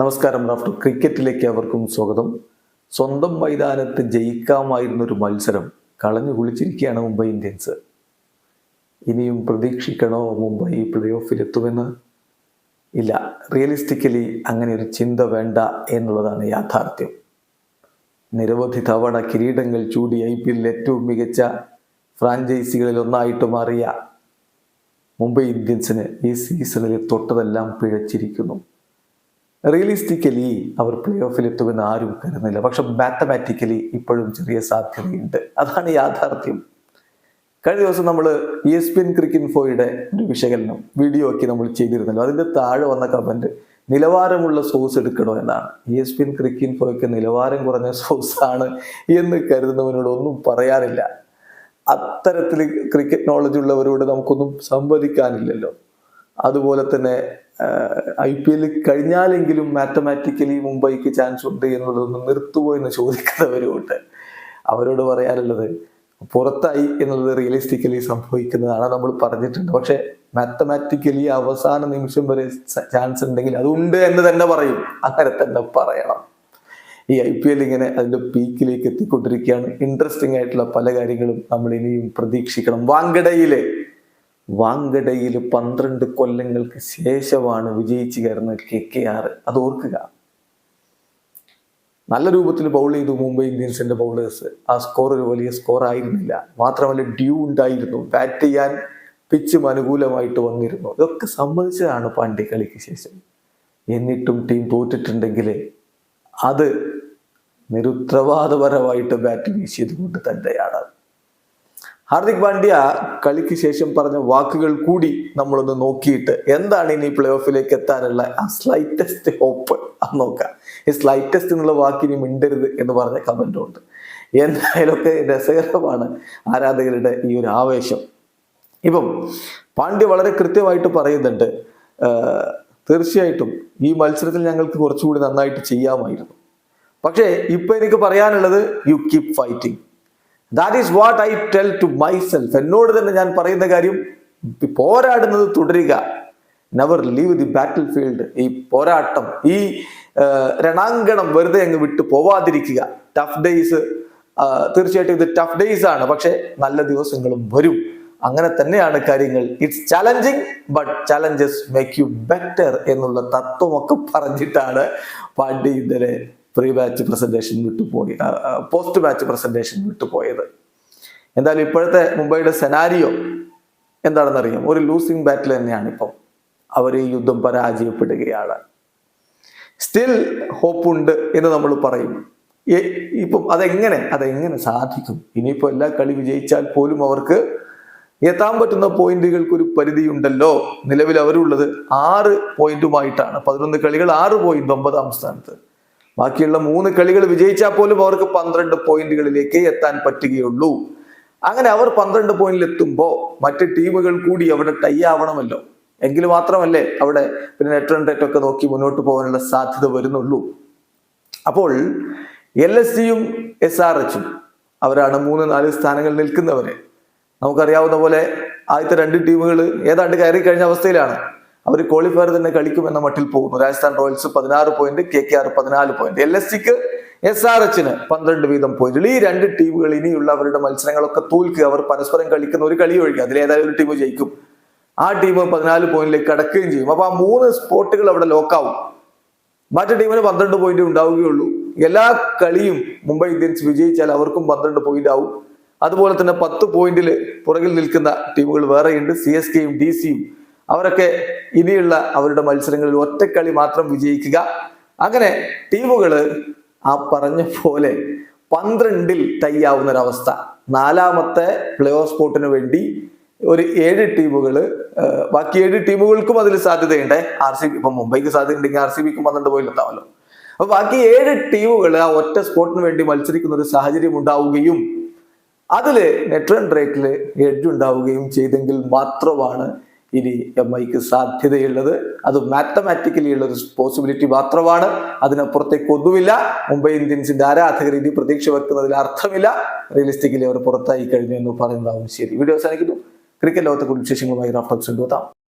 നമസ്കാരം ഡോക്ടർ ക്രിക്കറ്റിലേക്ക് അവർക്കും സ്വാഗതം. സ്വന്തം മൈതാനത്ത് ജയിക്കാമായിരുന്ന ഒരു മത്സരം കളഞ്ഞു കുളിച്ചിരിക്കുകയാണ് മുംബൈ ഇന്ത്യൻസ്. ഇനിയും പ്രതീക്ഷിക്കണോ മുംബൈ പ്ലേ ഓഫിലെത്തുമെന്ന് ഇല്ല റിയലിസ്റ്റിക്കലി അങ്ങനെ ഒരു ചിന്ത വേണ്ട എന്നുള്ളതാണ് യാഥാർത്ഥ്യം. നിരവധി തവണ കിരീടങ്ങൾ ചൂടി ഐ പി എല്ലിൽ ഏറ്റവും മികച്ച ഫ്രാഞ്ചൈസികളിൽ ഒന്നായിട്ട് മാറിയ മുംബൈ ഇന്ത്യൻസിന് ഈ സീസണിൽ തൊട്ടതെല്ലാം പിഴച്ചിരിക്കുന്നു. റിയലിസ്റ്റിക്കലി അവർ പ്ലേ ഓഫിൽ എത്തുമെന്ന് ആരും കരുതുന്നില്ല. പക്ഷെ മാത്തമാറ്റിക്കലി ഇപ്പോഴും ചെറിയ സാധ്യതയുണ്ട്. അതാണ് യാഥാർത്ഥ്യം. കഴിഞ്ഞ ദിവസം നമ്മൾ E S P N cricket ഫോയുടെ ഒരു വിശകലനം വീഡിയോ ഒക്കെ നമ്മൾ ചെയ്തിരുന്നല്ലോ. അതിന്റെ താഴെ വന്ന കമന്റ് നിലവാരമുള്ള സോഴ്സ് എടുക്കണോ എന്നാണ്. E S P N cricket ഫോയ്ക്ക് നിലവാരം കുറഞ്ഞ സോഴ്സാണ് എന്ന് കരുതുന്നവനോട് ഒന്നും പറയാറില്ല. അത്തരത്തിൽ ക്രിക്കറ്റ് നോളജ് ഉള്ളവരോട് നമുക്കൊന്നും സംവദിക്കാനില്ലല്ലോ. അതുപോലെ തന്നെ ഐ പി എല്ലിൽ കഴിഞ്ഞാലെങ്കിലും മാത്തമാറ്റിക്കലി മുംബൈക്ക് ചാൻസ് ഉണ്ട് എന്നുള്ളതൊന്ന് നിർത്തുമോ എന്ന് ചോദിക്കുന്നവരുമുണ്ട്. അവരോട് പറയാനുള്ളത് പുറത്തായി എന്നുള്ളത് റിയലിസ്റ്റിക്കലി സംഭവിക്കുന്നതാണ് നമ്മൾ പറഞ്ഞിട്ടുണ്ട്. പക്ഷെ മാത്തമാറ്റിക്കലി അവസാന നിമിഷം വരെ ചാൻസ് ഉണ്ടെങ്കിൽ അതുണ്ട് എന്ന് തന്നെ പറയും. അങ്ങനെ തന്നെ പറയണം. ഈ ഐ പി എൽ ഇങ്ങനെ അതിന്റെ പീക്കിലേക്ക് എത്തിക്കൊണ്ടിരിക്കുകയാണ്. ഇൻട്രസ്റ്റിംഗ് ആയിട്ടുള്ള പല കാര്യങ്ങളും നമ്മൾ ഇനിയും പ്രതീക്ഷിക്കണം. വാങ്കഡയിലെ വാങ്കഡയിൽ പന്ത്രണ്ട് കൊല്ലങ്ങൾക്ക് ശേഷമാണ് വിജയിച്ചു കയറുന്നത് കെ കെ ആർ. അത് ഓർക്കുക. നല്ല രൂപത്തിൽ ബൗൾ ചെയ്തു മുംബൈ ഇന്ത്യൻസിന്റെ ബൗളേഴ്സ് ആ സ്കോർ ഒരു വലിയ സ്കോർ ആയിരുന്നില്ല. മാത്രമല്ല ഡ്യൂ ഉണ്ടായിരുന്നു. ബാറ്റ് ചെയ്യാൻ പിച്ചും അനുകൂലമായിട്ട് വന്നിരുന്നു. ഇതൊക്കെ സമ്മതിച്ചതാണ് പാണ്ഡ്യ കളിക്ക് ശേഷം. എന്നിട്ടും ടീം തോറ്റിട്ടുണ്ടെങ്കിൽ അത് നിരുത്തരവാദപരമായിട്ട് ബാറ്റ് വീശിയത് കൊണ്ട് തന്നെയാണ്. ഹാർദിക് പാണ്ഡ്യ കളിക്ക് ശേഷം പറഞ്ഞ വാക്കുകൾ കൂടി നമ്മളൊന്ന് നോക്കിയിട്ട് എന്താണ് ഇനി പ്ലേ ഓഫിലേക്ക് എത്താനുള്ള ആ സ്ലൈറ്റസ്റ്റ് ഹോപ്പ് അത് നോക്കാം. ഈ സ്ലൈറ്റസ്റ്റ് എന്നുള്ള വാക്കിനി മിണ്ടരുത് എന്ന് പറഞ്ഞ കമന്റും ഉണ്ട്. എന്തായാലും ഒക്കെ രസകരമാണ് ആരാധകരുടെ ഈ ഒരു ആവേശം. ഇപ്പം പാണ്ഡ്യ വളരെ കൃത്യമായിട്ട് പറയുന്നുണ്ട് തീർച്ചയായിട്ടും ഈ മത്സരത്തിൽ ഞങ്ങൾക്ക് കുറച്ചുകൂടി നന്നായിട്ട് ചെയ്യാമായിരുന്നു. പക്ഷേ ഇപ്പൊ എനിക്ക് പറയാനുള്ളത് you keep fighting that is what I tell to myself എന്നോട് തന്നെ ഞാൻ പറയുന്ന കാര്യം പോരാടുന്നത് തുടരുക. Never leave the battle field ഈ പോരാട്ടം ഈ രണാങ്കണം വെറുതെ അങ്ങ് വിട്ടു പോവാതിരിക്കുക. ടഫ് ഡേയ്സ് തീർച്ചയായിട്ടും ഇത് ടഫ് ഡേയ്സ് ആണ്. പക്ഷെ നല്ല ദിവസങ്ങളും വരും. അങ്ങനെ തന്നെയാണ് കാര്യങ്ങൾ. It's challenging but challenges make you better എന്നുള്ള തത്വമൊക്കെ പറഞ്ഞിട്ടാണ് പാണ്ഡ്യ ഇന്നലെ പ്രീ ബാച്ച് പ്രസന്റേഷൻ വിട്ടുപോയി. പോസ്റ്റ് ബാച്ച് പ്രസന്റേഷൻ വിട്ടുപോയത്. എന്തായാലും ഇപ്പോഴത്തെ മുംബൈയുടെ സെനാരിയോ എന്താണെന്നറിയാം ഒരു ലൂസിങ് ബാറ്റിൽ തന്നെയാണ് ഇപ്പം അവർ ഈ യുദ്ധം പരാജയപ്പെടുകയാണ്. സ്റ്റിൽ ഹോപ്പ് ഉണ്ട് എന്ന് നമ്മൾ പറയും. ഇപ്പം അതെങ്ങനെ? അതെങ്ങനെ സാധിക്കും? ഇനിയിപ്പോൾ എല്ലാ കളി വിജയിച്ചാൽ പോലും അവർക്ക് എത്താൻ പറ്റുന്ന പോയിന്റുകൾക്ക് ഒരു പരിധിയുണ്ടല്ലോ. നിലവിൽ അവരുള്ളത് ആറ് പോയിന്റുമായിട്ടാണ്. പതിനൊന്ന് കളികൾ ആറ് പോയിന്റ് ഒമ്പതാം സ്ഥാനത്ത്. ബാക്കിയുള്ള മൂന്ന് കളികൾ വിജയിച്ചാൽ പോലും അവർക്ക് പന്ത്രണ്ട് പോയിന്റുകളിലേക്ക് എത്താൻ പറ്റുകയുള്ളൂ. അങ്ങനെ അവർ പന്ത്രണ്ട് പോയിന്റിൽ എത്തുമ്പോൾ മറ്റ് ടീമുകൾ കൂടി അവിടെ ടൈ ആവണമല്ലോ. എങ്കിൽ മാത്രമല്ലേ അവിടെ പിന്നെ നെറ്റ് റൺ ഒക്കെ നോക്കി മുന്നോട്ട് പോകാനുള്ള സാധ്യത വരുന്നുള്ളൂ. അപ്പോൾ എൽ എസ് സിയും എസ് ആർ എച്ചും അവരാണ് മൂന്ന് നാല് സ്ഥാനങ്ങളിൽ നിൽക്കുന്നവര്. നമുക്കറിയാവുന്ന പോലെ ആദ്യത്തെ രണ്ട് ടീമുകൾ ഏതാണ്ട് കയറി കഴിഞ്ഞ അവസ്ഥയിലാണ്. അവർ ക്വാളിഫയർ തന്നെ കളിക്കുമെന്ന മട്ടിൽ പോകുന്നു. രാജസ്ഥാൻ റോയൽസ് പതിനാറ് പോയിന്റ് കെ കെ ആർ പതിനാല് പോയിന്റ് എൽ എസ് സിക്ക് എസ് ആർ എച്ചിന് പന്ത്രണ്ട് വീതം പോയിന്റുകൾ ഈ രണ്ട് ടീമുകൾ ഇനിയുള്ള അവരുടെ മത്സരങ്ങളൊക്കെ തോൽക്കുക. അവർ പരസ്പരം കളിക്കുന്ന ഒരു കളി ഒഴിക്കുക അതിലേതായാലും ഒരു ടീം ജയിക്കും. ആ ടീം പതിനാല് പോയിന്റിലേക്ക് കടക്കുകയും ചെയ്യും. അപ്പൊ ആ മൂന്ന് സ്പോട്ടുകൾ അവിടെ ലോക്കാവും മറ്റു ടീമിന് പന്ത്രണ്ട് പോയിന്റ് ഉണ്ടാവുകയുള്ളൂ. എല്ലാ കളിയും മുംബൈ ഇന്ത്യൻസ് വിജയിച്ചാൽ അവർക്കും പന്ത്രണ്ട് പോയിന്റ് ആവും. അതുപോലെ തന്നെ പത്ത് പോയിന്റിൽ പുറകിൽ നിൽക്കുന്ന ടീമുകൾ വേറെയുണ്ട്. സി എസ് കെയും ഡി സിയും അവരൊക്കെ ഇനിയുള്ള അവരുടെ മത്സരങ്ങളിൽ ഒറ്റക്കളി മാത്രം വിജയിക്കുക. അങ്ങനെ ടീമുകൾ ആ പറഞ്ഞ പോലെ പന്ത്രണ്ടിൽ ടൈ ആവുന്ന ഒരവസ്ഥ നാലാമത്തെ പ്ലേ ഓഫ് സ്പോട്ടിന് വേണ്ടി ഒരു ഏഴ് ടീമുകൾ ബാക്കി ഏഴ് ടീമുകൾക്കും അതിൽ സാധ്യതയുണ്ട്. ആർ സി ബി ഇപ്പം മുംബൈക്ക് സാധ്യത ഉണ്ടെങ്കിൽ ആർ സി ബിക്ക് പന്ത്രണ്ട് പോയിന്റ് എത്താമല്ലോ. അപ്പൊ ബാക്കി ഏഴ് ടീമുകൾ ആ ഒറ്റ സ്പോട്ടിന് വേണ്ടി മത്സരിക്കുന്ന ഒരു സാഹചര്യം ഉണ്ടാവുകയും അതിൽ നെറ്റ് റൺ റേറ്റിൽ എഡ്ജ് ഉണ്ടാവുകയും ചെയ്തെങ്കിൽ മാത്രമാണ് ഇനി എം ഐക്ക് സാധ്യതയുള്ളത്. അത് മാത്തമാറ്റിക്കലി ഉള്ള ഒരു പോസിബിലിറ്റി മാത്രമാണ്. അതിനപ്പുറത്തേക്ക് ഒന്നുമില്ല. മുംബൈ ഇന്ത്യൻസിന്റെ ആരാധകർ ഇനി പ്രതീക്ഷ വെക്കുന്നതിൽ അർത്ഥമില്ല. റിയലിസ്റ്റിക്കലി അവർ പുറത്തായി കഴിഞ്ഞു എന്ന് പറയുന്നതാവും ശരി. വീഡിയോ അവസാനിക്കുന്നു. ക്രിക്കറ്റ് ലോകത്തെ കുറിച്ച് വിശേഷങ്ങളുമായി റഫറൻസ് കൊണ്ടുവെത്താം.